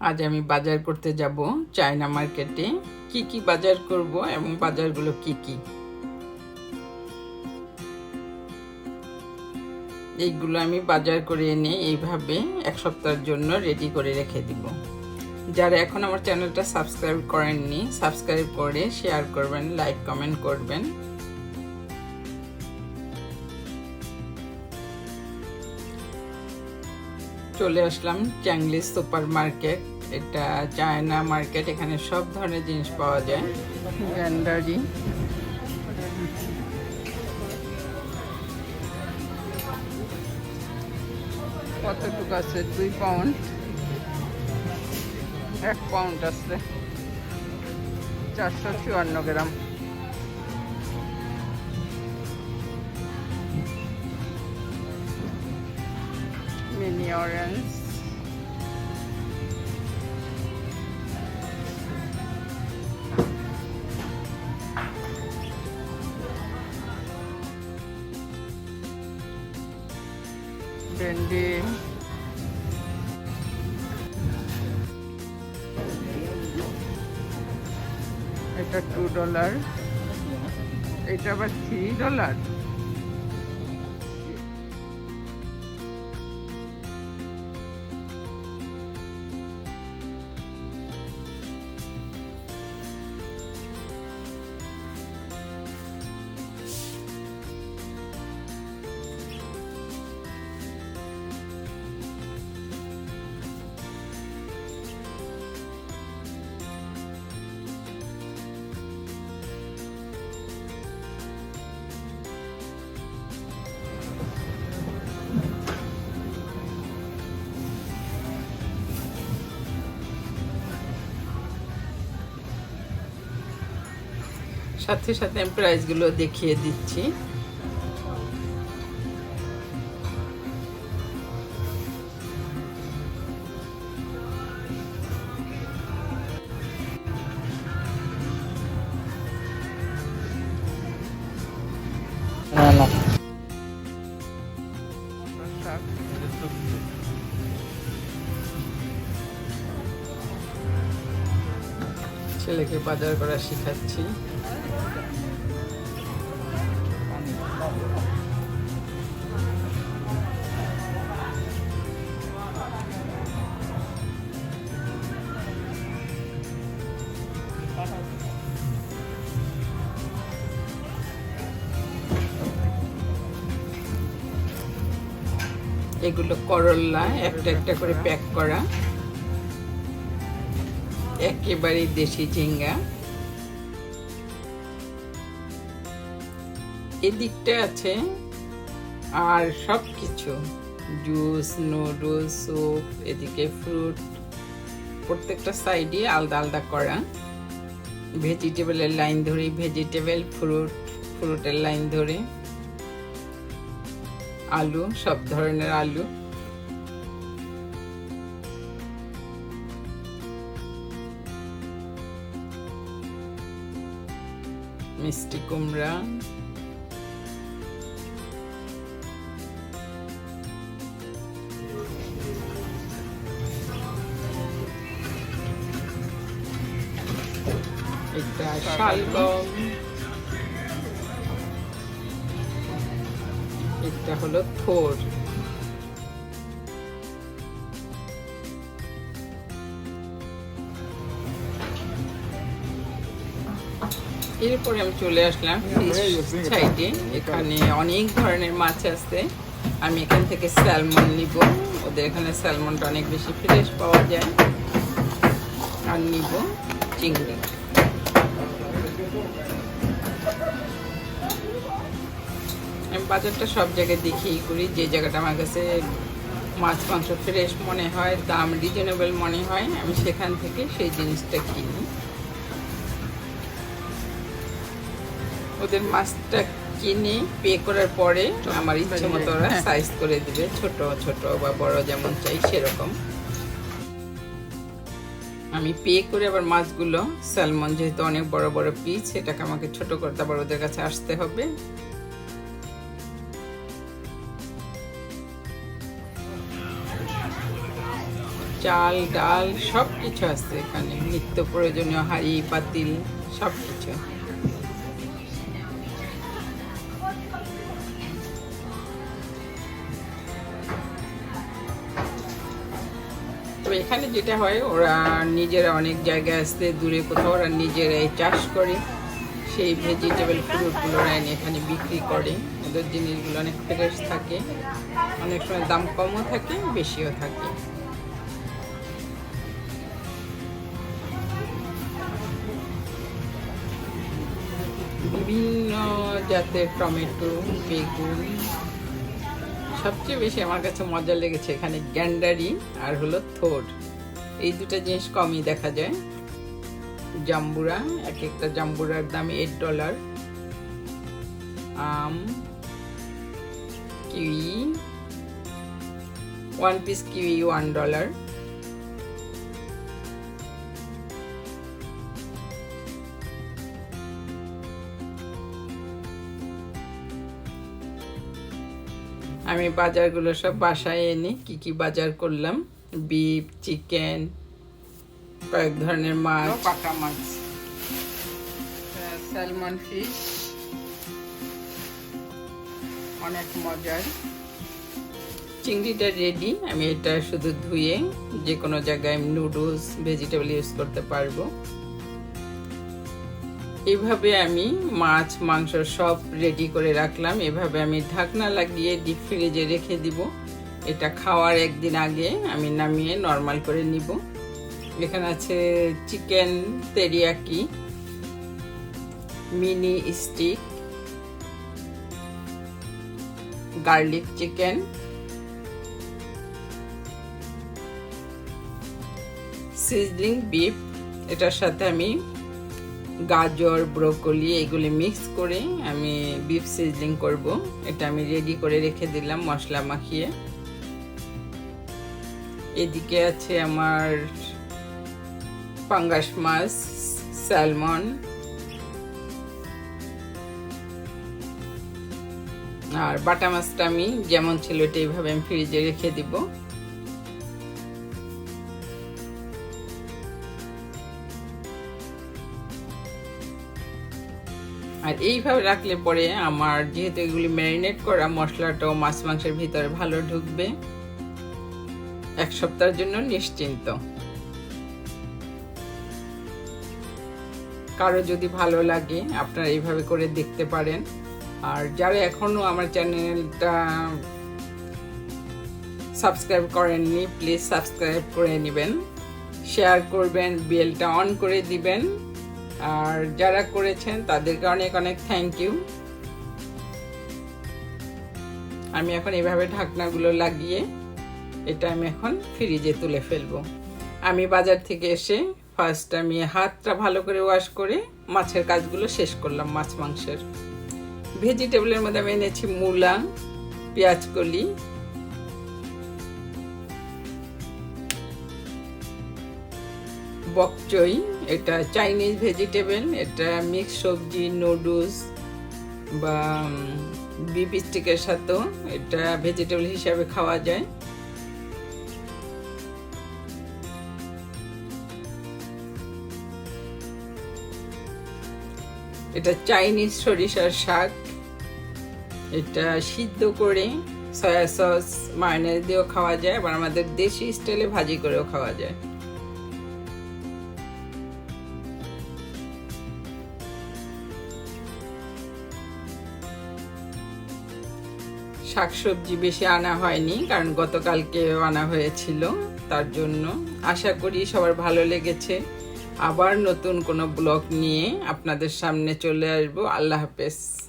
আজ আমি বাজার করতে যাব চায়না মার্কেটে। কি কি বাজার করব এবং বাজারগুলো কি কি? এইগুলো আমি বাজার করে এনে এইভাবে এক সপ্তাহের জন্য রেডি করে রেখে দিব। যারা এখন আমার চ্যানেলটা সাবস্ক্রাইব করেননি সাবস্ক্রাইব করে শেয়ার করবেন লাইক কমেন্ট করবেন। চলে আসলাম চ্যাংলি সুপার মার্কেট। এটা চায়না মার্কেট, এখানে সব ধরনের জিনিস পাওয়া যায়। গ্যান্ডারি কতটুকু আছে? দুই পাউন্ড। এক পাউন্ড আছে। চারশো চুয়ান্ন গ্রাম। অরেঞ্জ ভেন্ডি এটা টু ডলার এটা আবার থ্রি ডলার সাথে সাথে আমি প্রাইসগুলো দেখিয়ে দিচ্ছি। ছেলেকে বাজার করা শেখাচ্ছি। এগুলো করল্লা একটা একটা করে প্যাক করা। একেবারে দেশি ঝিঙ্গা। এদিকটা আছে। আর সব কিছু জুস, নুডলস, স্যুপ, এদিকে ফ্রুট। প্রত্যেকটা সাইডে আলাদা আলাদা করা। ভেজিটেবলের লাইন ধরে, ভেজিটেবল, ফ্রুট, ফ্রুটের লাইন ধরে। আলু, সব ধরনের আলু। মিষ্টি কুমড়া। এটা শালগম এটা হলো থোর এরপরে আমি চলে আসলাম সাইডে এখানে অনেক ধরনের মাছ আছে। আমি এখান থেকে স্যালমন নিব। ওদের এখানে স্যালমনটা অনেক বেশি ফ্রেশ পাওয়া যায়। আর নিব চিংড়ি। আমি বাজারটা সব জায়গায় দেখেই করি যে জায়গাটা আমার কাছে মাছ মাংস ফ্রেশ মনে হয় দাম রিজনেবল মনে হয় আমি সেখান থেকে সেই জিনিসটা কিনি। ওদের মাছটা কিনে পে করার পরে আমার ইচ্ছে মতো ওরা সাইজ করে দিবে ছোট ছোট বা বড় যেমন চাই সেরকম। আমি পে করে আবার মাছগুলো স্যালমন যেহেতু অনেক বড় বড় পিস সেটাকে আমাকে ছোট করতে আবার ওদের কাছে আসতে হবে। চাল, ডাল সব কিছু আছে এখানে। নিত্য প্রয়োজনীয় হাঁড়ি, পাতিল সব কিছু তো এখানে যেটা হয়, ওরা নিজেরা অনেক জায়গায় আসতে দূরে কোথাও ওরা নিজেরাই চাষ করে। সেই ভেজিটেবল ফ্রুটগুলো ওরা এনে এখানে বিক্রি করে। ওদের জিনিসগুলো অনেক ফ্রেশ থাকে। অনেক সময় দাম কমও থাকে, বেশিও থাকে। বিভিন্ন জাতের টমেটো, বেগুন, সবচেয়ে বেশি আমার কাছে মজা লেগেছে এখানে গ্যান্ডারি আর হলো থোর। এই দুটো জিনিস কমই দেখা যায়। জাম্বুরা, এক একটা জাম্বুরার দাম এইট ডলার আম, kiwi one piece kiwi one dollar আমি বাজারগুলো সব বাসায় এনে কি কি বাজার করলাম? বিফ চিকেন কয়েক ধরনের মাছ। পাকা মাছ। স্যালমন ফিশ অনেক মজার। চিংড়িটা রেডি আমি এটা শুধু ধুয়ে যে কোনো জায়গায় নুডলস ভেজিটেবল ইউজ করতে পারব। এইভাবে আমি মাছ, মাংস সব রেডি করে রাখলাম। এভাবে আমি ঢাকনা লাগিয়ে ডিপ ফ্রিজে রেখে দিব। এটা খাওয়ার একদিন আগে আমি নামিয়ে নর্মাল করে নিব। এখানে আছে chicken teriyaki mini stick garlic chicken sizzling beef এটার সাথে আমি গাজর, ব্রোকলি এগুলি মিক্স করে আমি বিফ সিজলিং করব। এটা আমি রেডি করে রেখে দিলাম মশলা মাখিয়ে। এদিকে আছে আমার পাঙ্গাস মাছ স্যালমন আর বাটা মাছটা আমি যেমন ছিল, এটা এইভাবে আমি ফ্রিজে রেখে দিব। আর এইভাবে রাখলে পরে আমার যেহেতু এগুলি ম্যারিনেট করা মশলাটাও মাছ মাংসের ভিতরে ভালো ঢুকবে। এক সপ্তাহের জন্য নিশ্চিন্ত। কারও যদি ভালো লাগে, আপনারা এইভাবে করে দেখতে পারেন। আর যারা এখনও আমার চ্যানেলটা সাবস্ক্রাইব করেননি, প্লিজ সাবস্ক্রাইব করে নেবেন। শেয়ার করবেন, বেলটা অন করে দিবেন। আর যারা করেছেন, তাদেরকে অনেক অনেক থ্যাংক ইউ আমি এখন এইভাবে ঢাকনাগুলো লাগিয়ে এটা আমি এখন ফ্রিজে তুলে ফেলব। আমি বাজার থেকে এসে ফার্স্ট আমি হাতটা ভালো করে ওয়াশ করে মাছের কাজগুলো শেষ করলাম মাছ মাংসের। ভেজিটেবলের মধ্যে আমি এনেছি মূলা পেঁয়াজকলি বকচই। এটা চাইনিজ ভেজিটেবল এটা মিক্স সবজি নুডলস বা বিপ স্টিকের সাথেও এটা ভেজিটেবল হিসাবে খাওয়া যায়। এটা চাইনিজ সরিষার শাক। এটা সিদ্ধ করে সয়া সস মায়নের দিয়েও খাওয়া যায়, আবার আমাদের দেশি স্টাইলে ভাজি করেও খাওয়া যায়। শাকসবজি বেশি আনা হয়নি, কারণ গতকালকে আনা হয়েছিল, তার জন্য। আশা করি সবার ভালো লেগেছে। আবার নতুন কোনো ব্লগ নিয়ে আপনাদের সামনে চলে আসব। আল্লাহ হাফেজ।